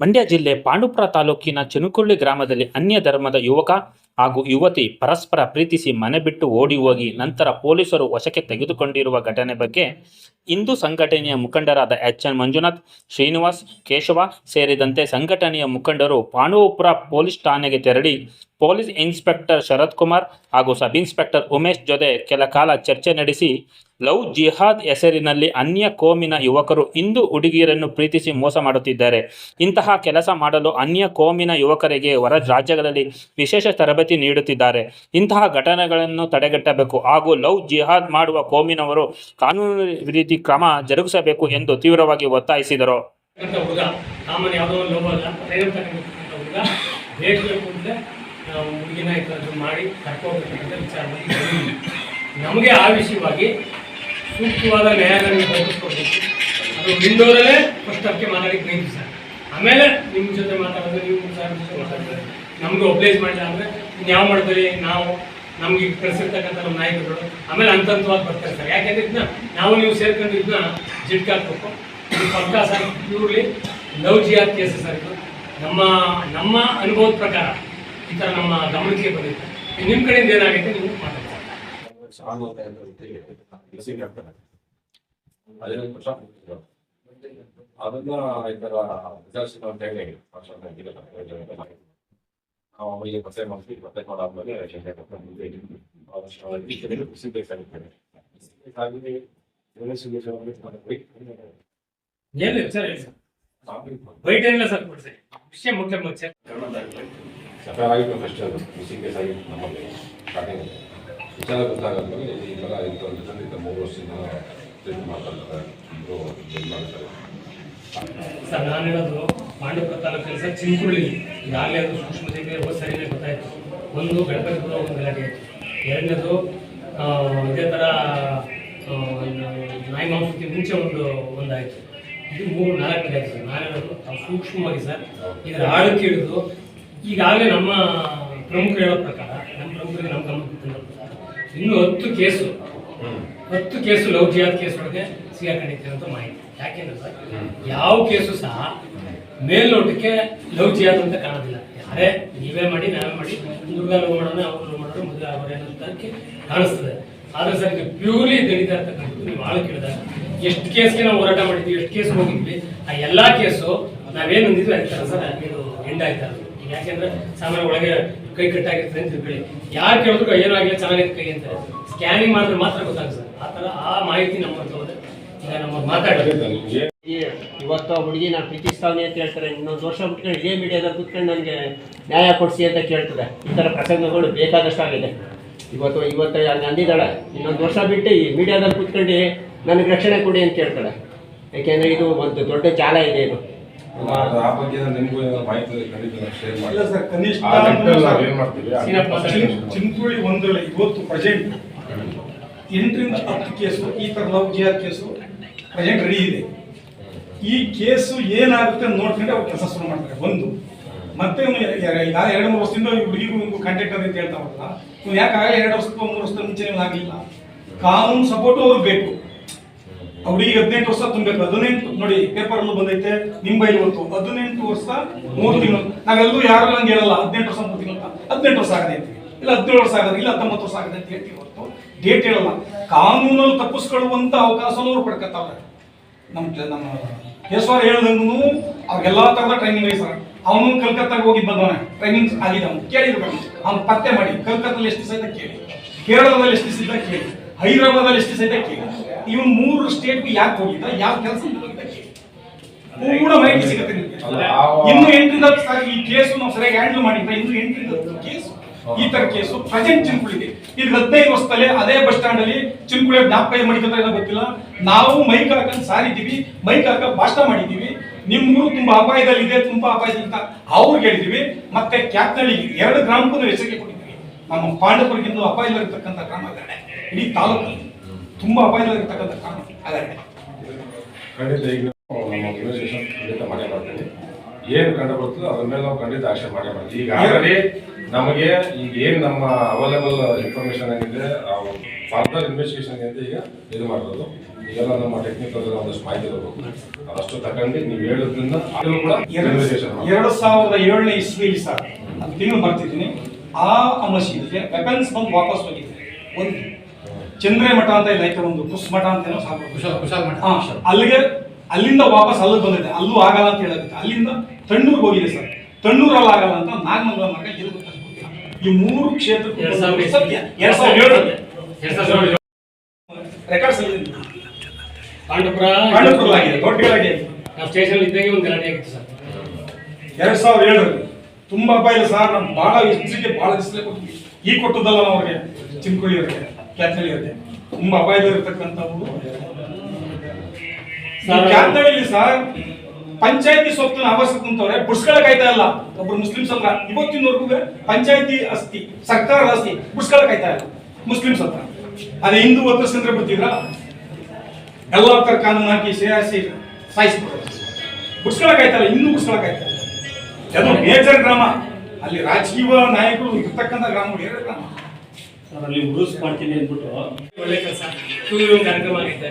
ಮಂಡ್ಯ ಜಿಲ್ಲೆ ಪಾಂಡುಪುರ ತಾಲೂಕಿನ ಚಿನುಕುಳ್ಳಿ ಗ್ರಾಮದಲ್ಲಿ ಅನ್ಯ ಧರ್ಮದ ಯುವಕ ಹಾಗೂ ಯುವತಿ ಪರಸ್ಪರ ಪ್ರೀತಿಸಿ ಮನೆ ಬಿಟ್ಟು ಓಡಿ ಹೋಗಿ ನಂತರ ಪೊಲೀಸರು ವಶಕ್ಕೆ ತೆಗೆದುಕೊಂಡಿರುವ ಘಟನೆ ಬಗ್ಗೆ ಹಿಂದೂ ಸಂಘಟನೆಯ ಮುಖಂಡರಾದ ಎಚ್ ಎನ್ ಮಂಜುನಾಥ್, ಶ್ರೀನಿವಾಸ್, ಕೇಶವ ಸೇರಿದಂತೆ ಸಂಘಟನೆಯ ಮುಖಂಡರು ಪಾಂಡುಪುರ ಪೊಲೀಸ್ ಠಾಣೆಗೆ ತೆರಳಿ ಪೊಲೀಸ್ ಇನ್ಸ್ಪೆಕ್ಟರ್ ಶರತ್ ಕುಮಾರ್ ಹಾಗೂ ಸಬ್ ಇನ್ಸ್ಪೆಕ್ಟರ್ ಉಮೇಶ್ ಜೊತೆ ಕೆಲ ಕಾಲ ಚರ್ಚೆ ನಡೆಸಿ, ಲವ್ ಜಿಹಾದ್ ಹೆಸರಿನಲ್ಲಿ ಅನ್ಯ ಕೋಮಿನ ಯುವಕರು ಇಂದು ಹುಡುಗಿಯರನ್ನು ಪ್ರೀತಿಸಿ ಮೋಸ ಮಾಡುತ್ತಿದ್ದಾರೆ. ಇಂತಹ ಕೆಲಸ ಮಾಡಲು ಅನ್ಯ ಕೋಮಿನ ಯುವಕರಿಗೆ ಹೊರ ರಾಜ್ಯಗಳಲ್ಲಿ ವಿಶೇಷ ತರಬೇತಿ ನೀಡುತ್ತಿದ್ದಾರೆ. ಇಂತಹ ಘಟನೆಗಳನ್ನು ತಡೆಗಟ್ಟಬೇಕು ಹಾಗೂ ಲವ್ ಜಿಹಾದ್ ಮಾಡುವ ಕೋಮಿನವರು ಕಾನೂನು ರೀತಿ ಕ್ರಮ ಜರುಗಿಸಬೇಕು ಎಂದು ತೀವ್ರವಾಗಿ ಒತ್ತಾಯಿಸಿದರು. ಹುಡುಗ ನಾವು ಹುಡುಗಿನ ಇತ್ತು ಮಾಡಿ ಕರ್ಕೋಬೇಕಂತ ಮಾಡಿ ನಮಗೆ ಆ ವಿಷಯವಾಗಿ ಸೂಕ್ತವಾದ ನ್ಯಾಯಾಲಯ ಕಲ್ಪಿಸ್ಕೊಡ್ಬೇಕು ಅದು ವಿಂಡೋರಲ್ಲೇ ಫಸ್ಟ್ ಅದಕ್ಕೆ ಮಾತಾಡಿಕ್ಕೆ ಪ್ರಯತ್ನ ಸರ್. ಆಮೇಲೆ ನಿಮ್ಮ ಜೊತೆ ಮಾತಾಡೋದು, ನೀವು ಸರ್ ಜೊತೆ ಮಾತಾಡಿದ್ರೆ ನಮಗೆ ಒಬ್ಲೈಸ್ ಮಾಡಿಲ್ಲ ಅಂದರೆ ಯಾವ ಮಾಡ್ತೀರಿ ನಾವು ನಮ್ಗೆ ಕಳಿಸಿರ್ತಕ್ಕಂಥ ನಮ್ಮ ನಾಯಕರುಗಳು ಆಮೇಲೆ ಅಂತಂತವಾಗಿ ಬರ್ತಾರೆ ಸರ್. ಯಾಕೆಂದ್ರೆ ಇದನ್ನ ನಾವು ನೀವು ಸೇರ್ಕೊಂಡು ಇದನ್ನ ಜಿಡ್ಕಾಕ್ಬೇಕು ಇದು sir purely love jihad case sir ಇದು. ನಮ್ಮ ನಮ್ಮ ಅನುಭವದ ಪ್ರಕಾರ. ಈ ನಮ್ಮ ಗಮನಕ್ಕೆ ಬಂದಿದೆ ನಿಮ್ಮ ಕಡೆಯಿಂದ ಏನಾಗುತ್ತೆ ನೀವು ಈ ಥರ ಸರ್ ಬೈಟ್ ಏನಿಲ್ಲ, ಸರ್ ವಿಷಯ ಮುಖ್ಯ ಮುಖ್ಯ. ಸಫರ್ ಆಗಿತ್ತು ಫಸ್ಟ್ ಅದು. ಮಿಸ್ಸಿಂಗ್ ಕೇಸ್ ಆಗಿತ್ತು ನಮ್ಮಲ್ಲಿ ಸ್ಟಾರ್ಟಿಂಗ್ ವಿಚಾರ ಗೊತ್ತಾಗದ್ಮೇಲೆ ಈ ಥರ ಅಂತ ಇಂಥ ಮೂರು ವರ್ಷದಿಂದ ಟ್ರೀಟ್ ಮಾಡ್ತಾರೆ ಇಬ್ಬರು ಇದು ಮಾಡ್ತಾರೆ ಸರ್ ನಾನು ಹೇಳೋದು ಪಾಂಡುಪುರ ತಾಲೂಕಲ್ಲಿ ಸರ್ ಚಿಂಕುಳ್ಳಿ ಈಗಾಗಲೇ ಅದು ಸೂಕ್ಷ್ಮತೆಗೆ ಹೋದ ಸರಿನೇ ಗೊತ್ತಾಯಿತು. ಒಂದು ಗಣಪತಿ ಕೂಡ ಒಂದು ಗಲಾಟೆ ಆಯಿತು. ಎರಡನೇದು ಇದೇ ಥರ ನಾಯಿ ಮಾಂಸಕ್ಕೆ ಮುಂಚೆ ಒಂದು ಒಂದಾಯಿತು. ಇದು ಮೂರು ನಾಲ್ಕು ಆಯಿತು ಸರ್. ನಾನು ಹೇಳೋದು ಸೂಕ್ಷ್ಮವಾಗಿ ಸರ್ ಇದರ ಆಳಕ್ಕೆ ಹಿಡಿದು ಈಗಾಗಲೇ ನಮ್ಮ ಪ್ರಮುಖರು ಹೇಳೋ ಪ್ರಕಾರ ನಮ್ಮ ಪ್ರಮುಖರಿಗೆ ನಮ್ಮ ಗಮನಕ್ಕೆ ಪ್ರಕಾರ ಇನ್ನೂ ಹತ್ತು ಕೇಸು ಹತ್ತು ಕೇಸು ಲವ್ ಜಿಯಾದ್ ಕೇಸ್ ಒಳಗೆ ಸಿಗಾಕೊಂಡಿದ್ದೀವಿ ಅಂತ ಮಾಹಿತಿ. ಯಾಕೆಂದ್ರೆ ಸರ್ ಯಾವ ಕೇಸು ಸಹ ಮೇಲ್ನೋಟಕ್ಕೆ ಲವ್ ಜಿಯಾದ್ ಅಂತ ಕಾಣೋದಿಲ್ಲ. ಯಾರೇ ನೀವೇ ಮಾಡಿ ನಾವೇ ಮಾಡಿ ದುರ್ಗಾ ಲವ್ ಮಾಡೋಣ ಅವ್ರು ಲವ್ ಮಾಡೋಣ ಮದುವೆ ಆಗೋರೆ ಅಂತ ಕಾಣಿಸ್ತದೆ. ಆದರೆ ಸರ್ ಇದು ಪ್ಯೂರ್ಲಿ ದಲಿತ ಇರ್ತಕ್ಕಂಥದ್ದು ನೀವು ಆಳು ಕೇಳಿದಾಗ ಎಷ್ಟು ಕೇಸ್ಗೆ ನಾವು ಹೋರಾಟ ಮಾಡಿದ್ವಿ ಎಷ್ಟು ಕೇಸ್ ಹೋಗಿದ್ವಿ ಆ ಎಲ್ಲ ಕೇಸು ನಾವೇನು ಅಂದಿದ್ವಿ ಅದಕ್ಕೆ ಸರ್? ಇದು ಎಂಡ್ ಆಯ್ತಾ ಯಾಕೆಂದ್ರೆ ಸಾಮಾನ್ಯ ಒಳಗೆ ಕೈ ಕಟ್ಟಾಗಿರ್ತದೆ ಅಂತ ತಿಳ್ಕೊಳ್ಳಿ ಯಾರು ಕೇಳಿದ್ರು ಏನೋ ಆಗಿಲ್ಲ ಚೆನ್ನಾಗಿದೆ ಕೈ ಅಂತ ಸ್ಕ್ಯಾನಿಂಗ್ ಮಾಡಿದ್ರೆ ಮಾತ್ರ ಗೊತ್ತಾಗ್ತದೆ ಆ ಥರ ಆ ಮಾಹಿತಿ ನಮ್ಮ ಹೋದ್ರೆ ಈಗ ನಮ್ಮ ಮಾತಾಡೋದು. ಇವತ್ತು ಹುಡುಗಿ ನಾನು ಪ್ರೀತಿಸ್ತಾವನೆ ಅಂತ ಹೇಳ್ತಾರೆ. ಇನ್ನೊಂದು ವರ್ಷ ಬಿಟ್ಕೊಂಡು ಇದೇ ಮೀಡಿಯಾದಲ್ಲಿ ಕೂತ್ಕೊಂಡು ನನಗೆ ನ್ಯಾಯ ಕೊಡಿಸಿ ಅಂತ ಕೇಳ್ತದೆ. ಈ ಥರ ಪ್ರಸಂಗಗಳು ಬೇಕಾದಷ್ಟು ಆಗಿದೆ. ಇವತ್ತು ಇವತ್ತು ಅಂದಿದ್ದಾಳೆ ಇನ್ನೊಂದು ವರ್ಷ ಬಿಟ್ಟು ಈ ಮೀಡಿಯಾದಲ್ಲಿ ಕೂತ್ಕೊಂಡು ನನಗೆ ರಕ್ಷಣೆ ಕೊಡಿ ಅಂತ ಕೇಳ್ತಾಳೆ ಯಾಕೆಂದರೆ ಇದು ಒಂದು ದೊಡ್ಡ ಜಾಲ ಇದೆ ಇದು. ಆ ಬಗ್ಗೆ ನಿಮಗೂ ಮಾಹಿತಿ ಶೇರ್ ಮಾಡಿ ಇಲ್ಲ ಸರ್ ಕನಿಷ್ಠ ಏನು ಮಾಡ್ತೀವಿ? ಚಿಂಚೋಳಿ ಒಂದರಲ್ಲಿ ಇವತ್ತು ಪ್ರೆಸೆಂಟ್ ಎಂಟರಿಂದ ಹತ್ತು ಕೇಸು ಈ ಥರ love jihad case present ready ಇದೆ. ಈ ಕೇಸು ಏನಾಗುತ್ತೆ ಅಂತ ನೋಡ್ಕೊಂಡು ಅವ್ರು ಕೆಲಸ ಶುರು ಮಾಡ್ತಾರೆ ಒಂದು. ಮತ್ತೆ ಈಗ ಎರಡು ಮೂರು ವರ್ಷದಿಂದ ಈ ಹುಡುಗಿಗೂ ಇವ್ನಿಗೂ ಕಾಂಟ್ಯಾಕ್ಟ್ ಅಂತ ಹೇಳ್ತಾವಲ್ಲ ಇವ್ನು ಯಾಕೆ ಆಗಲೇ ಎರಡು ವರ್ಷ ಮೂರು ವರ್ಷದ ಮುಂಚೆ ಆಗಲಿಲ್ಲ? ಕಾನೂನು ಸಪೋರ್ಟು ಅವ್ರು ಬೇಕು. ಹುಡುಗಿಗೆ ಹದಿನೆಂಟು ವರ್ಷ ತುಂಬಬೇಕು ಹದಿನೆಂಟು, ನೋಡಿ ಪೇಪರ್ ಅಲ್ಲೂ ಬಂದೈತೆ, ನಿಮ್ ಬೈಲಿ ಬಂತು ಹದಿನೆಂಟು ವರ್ಷ, ಮೂರು ತಿಂಗಳು. ನಾವೆಲ್ಲೂ ಯಾರು ನಂಗೆ ಹೇಳಲ್ಲ, ಹದಿನೆಂಟು ವರ್ಷ, ಮೂರು ತಿಂಗಳು. ಹದಿನೆಂಟು ವರ್ಷ ಆಗದೆ ಇಲ್ಲ ಹದಿನೇಳು ವರ್ಷ ಆಗದೆ, ಇಲ್ಲ ಹತ್ತೊಂಬತ್ತು ವರ್ಷ ಆಗದೆ ಅಂತ ಹೇಳ್ತೀವಿ ಹೊರತು. ಡೇಟ್ ಹೇಳಲ್ಲ. ಕಾನೂನಲ್ಲಿ ತಪ್ಪಿಸ್ಕೊಳ್ಳುವಂತ ಅವಕಾಶನೂ ಅವ್ರು ಪಡ್ಕೊತಾವ್ರೆ. ನಮ್ಮ ನಮ್ಮ ಕೇಶವರ್ ಹೇಳ್ದಂಗೂ ಅವ್ರಿಗೆಲ್ಲ ತರದ ಟ್ರೈನಿಂಗ್ ಐತೆ ಅವನು ಕಲ್ಕತ್ತಾಗ ಹೋಗಿ ಬಂದವನೆ. ಟ್ರೈನಿಂಗ್ ಆಗಿದೆ ಅವ್ನು. ಕೇಳಿದ್ರು ಅವ್ನು. ಪತ್ತೆ ಮಾಡಿ, ಕಲ್ಕತ್ತಲ್ಲಿ ಎಷ್ಟು ಇದ್ದ ಕೇಳಿ. ಕೇರಳದಲ್ಲಿ ಎಷ್ಟು ದಿವಸ ಕೇಳಿ. ಹೈದರಾಬಾದಲ್ಲಿ ಎಷ್ಟು ಸಹಿತ ಕೇಳಿ ಇವನು ಮೂರು ಸ್ಟೇಟ್ಗೆ ಯಾಕೆ ಹೋಗಿದ್ದ? ಯಾವ ಕೆಲಸ ಪೂರ್ಣ ಮಾಹಿತಿ ಸಿಗುತ್ತೆ ನಿಮ್ಗೆ. ಇನ್ನು ಎಂಟರಿಂದ ಈ ಕೇಸು ನಾವು ಸರಿಯಾಗಿ ಹ್ಯಾಂಡಲ್ ಮಾಡಿದ್ದ ಇನ್ನು ಎಂಟರಿಂದ ಕೇಸು. ಈ ತರ ಕೇಸು. ಪ್ರೆಸೆಂಟ್ ಚಿನ್ಕುಳಿದೆ ಇದು ಹದಿನೈದು ವರ್ಷದಲ್ಲೇ ಅದೇ ಬಸ್ ಸ್ಟ್ಯಾಂಡ್ ಅಲ್ಲಿ ಚಿನ್ಕುಳಿ ಜ್ಞಾಪಕ ಮಾಡಿದ್ರೆ ಏನೋ ಗೊತ್ತಿಲ್ಲ. ನಾವು ಮೈಕ್ ಹಾಕೊಂಡು ಸಾರಿದ್ದೀವಿ. ಮೈಕ್ ಹಾಕ ಭಾಷಣ ಮಾಡಿದ್ದೀವಿ. ನಿಮ್ಮೂರು ಊರು ತುಂಬಾ ಅಪಾಯದಲ್ಲಿದೆ ತುಂಬಾ ಅಪಾಯದಲ್ಲಿ ಅಂತ ಅವ್ರಿಗೆ ಹೇಳಿದೀವಿ ಮತ್ತೆ ಕ್ಯಾಪ್ನಳ್ಳಿ ಎರಡು ಗ್ರಾಮಕ್ಕೂ ಕೂಡ ಹೆಸರಿಗೆ ಕೊಟ್ಟಿದ್ದೀವಿ. ನಮ್ಮ ಪಾಂಡವರಿಗಿಂತ ಅಪಾಯವಾಗಿರ್ತಕ್ಕಂಥ ಗ್ರಾಮ ಅದರಡೆ ಇಡೀ ತಾಲೂಕಲ್ಲಿ ತುಂಬಾ ಅಪಾಯವಾಗಿರ್ತಕ್ಕಂಥ ಗ್ರಾಮ ಅದೇ. ಖಂಡಿತ ಈಗ ನಮ್ಮ ಇನ್ವೆಸ್ಟಿಗೇಷನ್ ಖಂಡಿತ ಮಾಡೇ ಮಾಡ್ತೀವಿ. ಏನು ಕಂಡು ಬರ್ತದೋ ಅದ್ರ ಮೇಲೆ ನಾವು ಖಂಡಿತ ಆಕ್ಷನ್ ಮಾಡೇ ಮಾಡ್ತೀವಿ. ಈಗ ಆಲ್ರೆಡಿ ನಮಗೆ ಈಗ ಏನು ನಮ್ಮ ಅವೈಲೇಬಲ್ ಇನ್ಫಾರ್ಮೇಶನ್ ಆಗಿದೆ ಫರ್ದರ್ ಇನ್ವೆಸ್ಟಿಗೇಷನ್ ಅಂತ ಈಗ ಇದು ಮಾಡಿರೋದು ಈಗೆಲ್ಲ ನಮ್ಮ ಟೆಕ್ನಿಕಲ್ ಒಂದಷ್ಟು ಮಾಹಿತಿ ಇರಬಹುದು ಅದಷ್ಟು ತಗೊಂಡು ನೀವು ಹೇಳೋದ್ರಿಂದ ಕೂಡ ಎರಡು ಸಾವಿರದ ಏಳನೇ ಇಸ್ವಿಲಿ ಸರ್ ಅದು ತಿಂಗಳು ಬರ್ತಿದ್ದೀನಿ. ಆ ಮಸೀದಿಗೆ ವೆಪನ್ಸ್ ಬಂದು ವಾಪಸ್ ಹೋಗಿದೆ ಒಂದು ಚಂದ್ರೆ ಮಠ ಅಂತ ಇಲ್ಲ ಐತೆ ಒಂದು ಕುಸ್ ಮಠ ಅಂತ ಏನೋ ಸಾಕು. ಹಾ, ಅಲ್ಲಿಗೆ ಅಲ್ಲಿಂದ ವಾಪಸ್ ಅಲ್ಲಿಗೆ ಬಂದಿದೆ. ಅಲ್ಲೂ ಆಗಲ್ಲ ಅಂತ ಹೇಳುತ್ತೆ ಅಲ್ಲಿಂದ ತಣ್ಣೂರ್ಗೆ ಹೋಗಿದೆ ಸರ್ ತಣ್ಣೂರಲ್ಲಿ ಆಗಲ್ಲ ಅಂತ ನಾಗಮಂಗಲ ಮಾರ್ಗ ಎಲ್ಲಿ ಈ ಮೂರು ಕ್ಷೇತ್ರಕ್ಕೆ ಎರಡ್ ಸಾವಿರದ ಏಳು. ರೆಕಾರ್ಡ್ಸ್ ಅಲ್ಲಿ ಪಾಂಡವಪುರ ಕಾಂಡಪುರಲಾಗಿದೆ ದೊಡ್ಡಗಳಾಗಿ ನಾವು ಸ್ಟೇಷನ್ ಇದ್ದಾಗ ಒಂದು ಗಲಾಟೆ ಆಗಿತ್ತು ಸರ್ ಎರಡ್ ಸಾವಿರದ ಏಳರಲ್ಲಿ ತುಂಬಾ ಅಪಾಯ ಇಲ್ಲ ಸರ್ ನಾವು ಬಹಳ ಹೆಚ್ಚಿಗೆ ಬಹಳ ಹೆಸರೇ ಕೊಟ್ಟಿದ್ವಿ ಈ ಕೊಟ್ಟದಲ್ಲ ನಾವು ಅವ್ರಿಗೆ ಚಿನ್ಕುಳಿಯವ್ರಿಗೆ ಕ್ಯಾತ್ನಳ್ಳಿಯವ್ರಿಗೆ ತುಂಬಾ ಅಪಾಯದಲ್ಲಿರ್ತಕ್ಕಂಥವ್ರು ಸರ್- ಕ್ಯಾತ್ನಳ್ಳಿ ಸರ್ ಪಂಚಾಯತಿ ಸ್ವತ್ತಿನ ಅವಶ್ಯಕ ಕುಂತವ್ರೆ ಪುಷ್ಕಳ ಕಾಯ್ತಾ ಇಲ್ಲ. ಒಬ್ರು ಮುಸ್ಲಿಂ ಹತ್ರ ಇವತ್ತಿನವರೆಗೂ ಪಂಚಾಯತಿ ಅಸ್ತಿ ಸರ್ಕಾರದ ಅಸ್ತಿ ಪುಷ್ಕಳ ಕಾಯ್ತಾ ಇಲ್ಲ. ಮುಸ್ಲಿಂ ಹತ್ರ ಅದೇ ಹಿಂದೂ ಒತ್ತರಿಸಿದ್ರೆ ಬರ್ತಿದ್ರ ಎಲ್ಲ ಕಾನೂನು ಹಾಕಿ ಸೇರಿಸಿ ಸಾಯಿಸ್ಬಿಡ್ತಾರೆ ಕಾಯ್ತಾ ಇಲ್ಲ ಇನ್ನೂ ಬುಡ್ಸ್ಗಳ ಅದು ಮೇಜರ್ ಗ್ರಾಮ. ಅಲ್ಲಿ ರಾಜಕೀಯ ನಾಯಕರು ಇರ್ತಕ್ಕಂಥ ಗ್ರಾಮ ಮೇಜರ್ ಗ್ರಾಮ. ಅಲ್ಲಿ ಉರುಸ್ ಮಾಡ್ತೀನಿ ಅಂದ್ಬಿಟ್ಟು ಒಳ್ಳೆ ಕೆಲಸ. ಕಾರ್ಯಕ್ರಮ ಆಗೈತೆ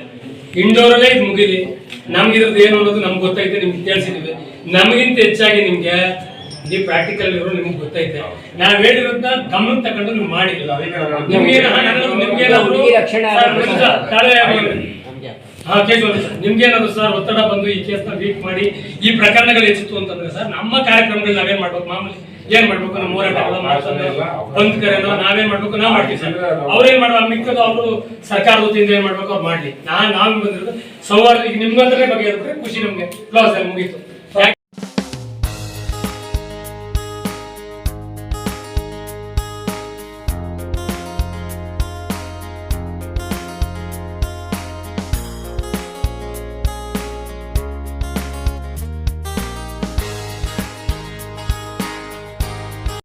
ಇಂಡೋರಲ್ಲೇ ಇದು ಮುಗಿಲಿ. ನಮ್ಗೆ ಇದ್ರದ್ದು ಏನು ಅನ್ನೋದು ನಮ್ಗೆ ಗೊತ್ತೈತೆ ನಿಮ್ಗೆ ಕೇಳಿಸಿದ್ವಿ ನಮಗಿಂತ ಹೆಚ್ಚಾಗಿ ನಿಮ್ಗೆ ಈ ಪ್ರಾಕ್ಟಿಕಲ್ ಇರೋ ನಿಮ್ಗೆ ಗೊತ್ತೈತೆ ನಾವ್ ಹೇಳಿರೋದನ್ನ ಗಮನ ತಗೊಂಡು ನೀವು ಮಾಡಿಲ್ಲ ನಿಮ್ಗೆ ನಿಮ್ಗೆ ಆಗೋದು. ನಿಮ್ಗೇನಾದ್ರು ಸರ್. ಒತ್ತಡ ಬಂದು ಈ ಕೇಸ್ನ ವೀಕ್ ಮಾಡಿ ಈ ಪ್ರಕರಣಗಳು ಹೆಚ್ಚಿತ್ತು ಅಂತಂದ್ರೆ ಸರ್, ನಮ್ಮ ಕಾರ್ಯಕ್ರಮಗಳು ನಾವೇನ್ ಮಾಡ್ಬೇಕು? ಮಾಮೂಲಿ ಏನ್ ಮಾಡ್ಬೇಕು? ನಮ್ಮ ಮಾಡ್ಕೊಂಡು ಬಂದ್ ಕರೆನೋ ನಾವೇನ್ ಮಾಡ್ಬೇಕು? ನಾವ್ ಮಾಡ್ತೀವಿ ಸರ್. ಅವ್ರೇನ್ ಮಾಡುವ? ಮಿಕ್ಕದು ಅವರು ಸರ್ಕಾರದ ವತಿಯಿಂದ ಏನ್ ಮಾಡ್ಬೇಕು? ಅವ್ರು ಮಾಡ್ಲಿ. ನಾನ್ ನಾವ್ ಬಂದಿರೋದು ಸೌಹಾರ್ದ ಈಗ ನಿಮ್ಗಂದ್ರೆ ಬಗೆಹರಿದ್ರೆ ಖುಷಿ ನಮ್ಗೆ. ಕ್ಲಾಸ್ ಅಲ್ಲಿ ಮುಗೀತು.